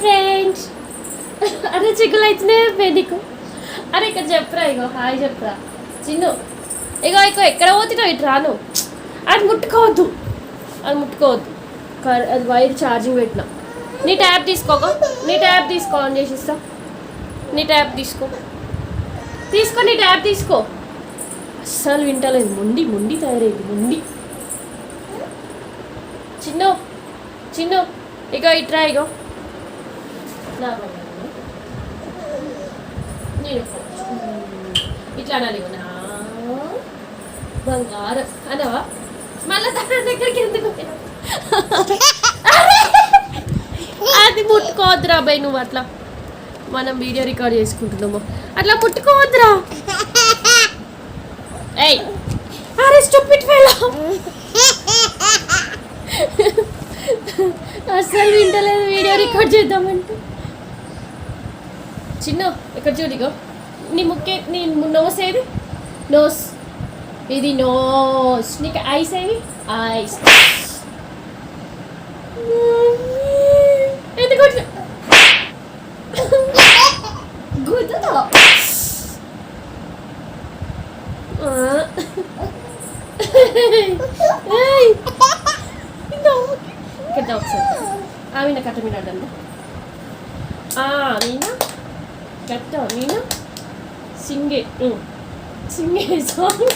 Friends. అరే చిక్కులు అయితేనే నీకు. అరే ఇక్కడ చెప్పరా ఇగో హాయ్ చెప్పరా. చిన్ను ఇగో ఇగో ఎక్కడ పోతున్నావు? ఇటు రాను. అది ముట్టుకోవద్దు. అది ముట్టుకోవద్దు. కర్- అది వైర్ ఛార్జింగ్ పెట్టిన. నీ ట్యాబ్ తీసుకోక. నీ ట్యాబ్ తీసుకో ఆన్ చేసి ఇస్తా నీ ట్యాబ్ తీసుకో. తీసుకో నీ ట్యాబ్ తీసుకో. అస్సలు వింటలేదు. ముండి ముండి తయారైంది ముండి. చిన్ను చిన్ను ఇగో ఇట్రా ఇగో. నా నేను ఇట్లా అనాలి ఇగో నా బంగారం అనవా మళ్ళా దాని దగ్గరికి ఎందుకు అది ముట్టుకోవద్దురా అబ్బాయి నువ్వు అట్లా మనం వీడియో రికార్డ్ చేసుకుంటున్నాము అట్లా ముట్టుకోవద్దురా ఏయ్ అరే స్టూపిడ్ ఫెలో అస్సలు వింటలేదు వీడియో రికార్డ్ చేద్దామంటే. చిన్న ఇక్కడ చూడిగో నీ ముక్కే నీ నోస్ ఏది? నోస్. ఇది నోస్. నీకు ఐస్ ఏది? ఐస్. ఎందుకు ఆ. ఇక్కడ దా కట్ట మీద అడ్డండి ఆ నేను కట్ట సింగే సింగే సాంగ్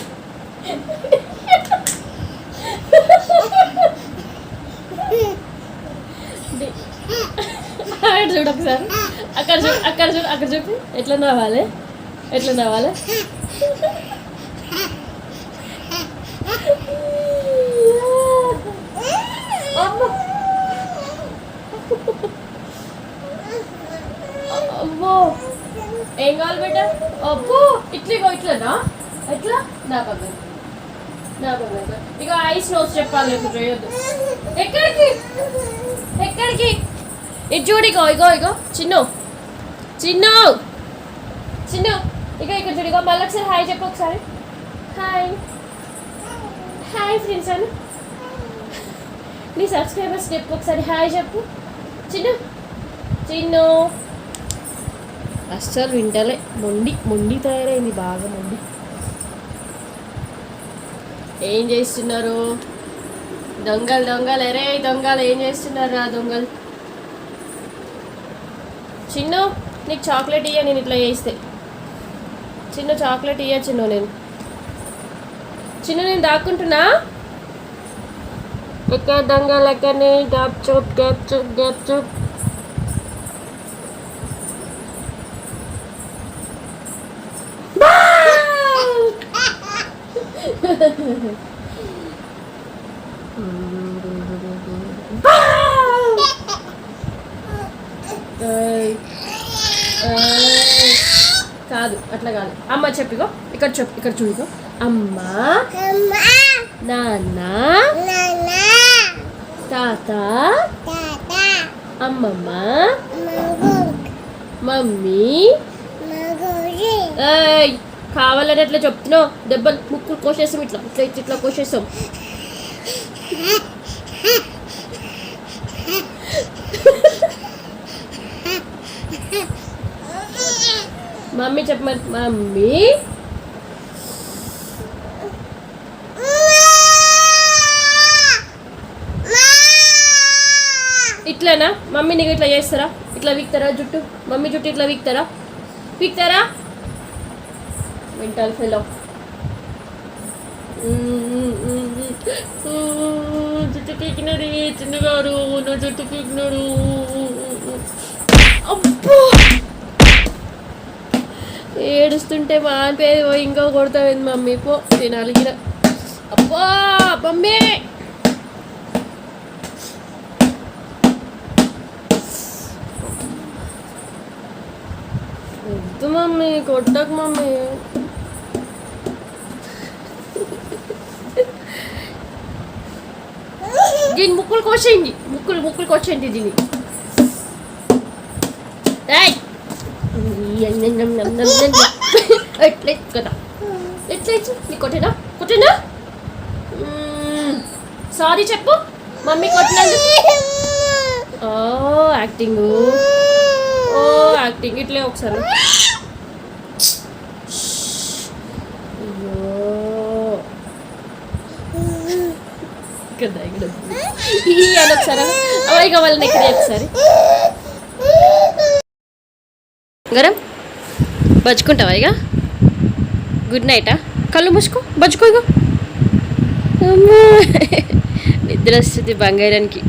అక్కడ చూడు ఒకసారి. అక్కడ చూడు అక్కడ చూడు అక్కడ చూపి ఎట్లా నవ్వాలి? ఎట్లా నవ్వాలి? అమ్మ. ఏం కావాలి బిడ్డ? అబ్బో ఇట్లా ఇట్లనా? ఎట్లా? నా పక్కన. నా పక్కన. ఇక ఐస్ నోస్ చెప్పాలి ఇప్పుడు చేయొద్దు. ఎక్కడికి? ఎక్కడికి? ఇటు చూడు ఇగో ఇగో ఇగో. చిన్ను. చిన్ను. చిన్ను. ఇగో ఇక్కడ చూడు ఇగో మళ్ళీ ఒకసారి హాయ్ చెప్పు ఒకసారి. హాయ్. హాయ్ ఫ్రెండ్స్ అని. నీ సబ్స్క్రైబర్స్ చెప్పు ఒకసారి హాయ్ చెప్పు. చిన్ను. చిన్ను. అస్సలు వింటలే. మొండి మొండి తయారైంది బాగా మొండి. ఏం చేస్తున్నారు? దొంగలు దొంగలు. ఎరే దొంగలు ఏం చేస్తున్నారు రా దొంగలు? చిన్ను నీకు చాక్లెట్ ఇయ్య నేను ఇట్లా చేస్తే. చిన్న చాక్లెట్ ఇయ్య చిన్న నేను. చిన్న నేను దాక్కుంటున్నా? ఎక్కడ దొంగలు ఎక్కడనే గప్ చూప్ గప్ చూప్ గప్ చూప్. కాదు అట్లా కాదు. అమ్మ చెప్పిగో ఇక్కడ చెప్పు ఇక్కడ చూడిగో అమ్మ నాన్న తాత అమ్మమ్మ మమ్మీ ఏయ్ కావాలని అట్లా చెప్తున్నావు దెబ్బలు ముక్కులు కోసేసాం ఇట్లా ఇట్లా ఇట్లా కోసేస్తాం. కోసేసాం మమ్మీ చెప్పమని మమ్మీ? ఇట్లానా? మమ్మీ నీకు ఇట్లా చేస్తారా? ఇట్లా వీక్తారా జుట్టు? మమ్మీ జుట్టు ఇట్లా వీక్తారా? వీక్తారా? Mental fellow. జుట్టు పీకినది చిన్నగారు నా జుట్టు పీకినాడు. అబ్బో! ఏడుస్తుంటే మా ఇంకా కొడతావేంది మమ్మీ? పో నేను అలిగిన అబ్బా మమ్మీ! వద్దు మమ్మీ కొట్టకు మమ్మీ. దీని ముక్కులు కోసేయండి ముక్కులు ముక్కులు కోసేయండి దీన్ని ఏయ్! ఎట్లా కదా ఎట్లా ఇచ్చు నీ కొట్టేనా కొట్టేనా సారీ చెప్పు మమ్మీ కొట్టినందుకు ఓ యాక్టింగ్ ఓ యాక్టింగ్ ఇట్లే ఒకసారి అయ్యో ఇక్కడ ఇక్కడ అని ఒకసారి కావాలని ఇక్కడ ఒకసారి. గరం బజ్జుకుంటావా ఇక గుడ్ నైటా కళ్ళు మూసుకో బజ్జుకో ఇగో. నిద్ర వస్తుంది బంగారానికి.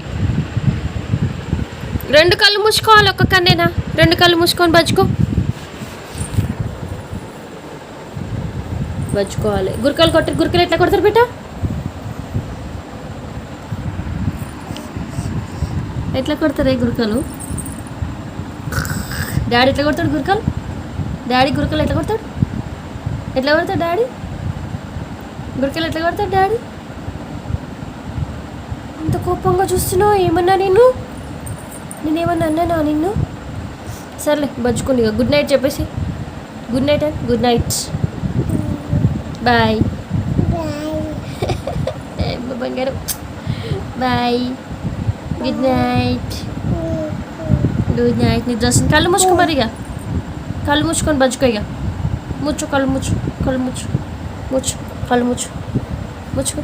రెండు కళ్ళు మూసుకోవాలి ఒక్క కన్నేనా? రెండు కళ్ళు మూసుకొని బజ్జుకో. బజ్జుకోవాలి. గురికలు కొట్టారు గురికలు ఎట్లా కొడతారు బిడ్డ? ఎట్లా కొడతారే గురకలు? డాడీ ఎట్లా కొడతాడు గురకలు? డాడీ గురకలు ఎట్లా కొడతాడు? ఎట్లా కొడతాడు డాడీ? గురకలు ఎట్లా కొడతాడు డాడీ? అంత కోపంగా చూస్తున్నావు? ఏమన్నా నేను నేనేమన్నా అన్నానా నిన్ను? సర్లే బజ్జుకుని ఇక. గుడ్ నైట్ చెప్పేసి. Good night and good night bye బంగారం. Bye good night good night నిద్ర వస్తుంది కళ్ళు మూసుకో మరి ఇక కళ్ళు మూసుకొని బజ్జుకో ఇక ముచ్చు కళ్ళు ముచ్చు కళ్ళు ముచ్చు ముచ్చు కళ్ళు ముచ్చు ముచ్చుకో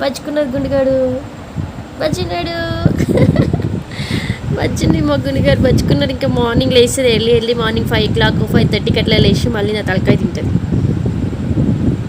బజ్జుకున్నది గుండెగాడు బజ్జినాడు బజ్జింది మా గుండెగాడు బజ్జుకున్నారు ఇంకా మార్నింగ్ లేస్తుంది early early morning five o'clock five థర్టీకి అట్లా లేచి మళ్ళీ నా తలకాయ తింటుంది.